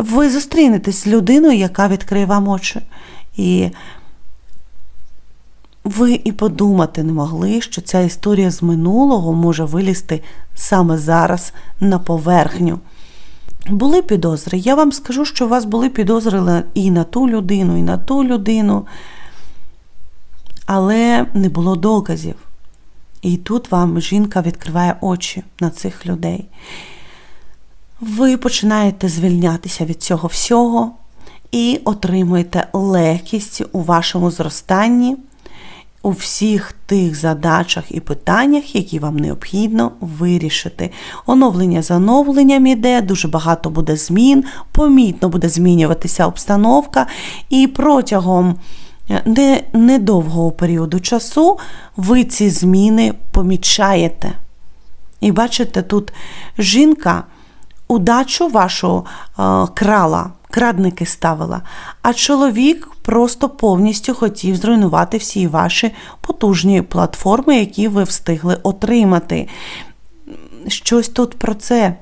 ви зустрінетесь з людиною, яка відкриє вам очі. І ви і подумати не могли, що ця історія з минулого може вилізти саме зараз на поверхню. Були підозри. Я вам скажу, що у вас були підозри і на ту людину, і на ту людину, але не було доказів. І тут вам жінка відкриває очі на цих людей. Ви починаєте звільнятися від цього всього і отримуєте легкість у вашому зростанні у всіх тих задачах і питаннях, які вам необхідно вирішити. Оновлення за оновленням іде, дуже багато буде змін, помітно буде змінюватися обстановка, і протягом недовгого періоду часу ви ці зміни помічаєте. І бачите, тут жінка удачу вашу е, крала, крадники ставила, а чоловік просто повністю хотів зруйнувати всі ваші потужні платформи, які ви встигли отримати. Щось тут про це.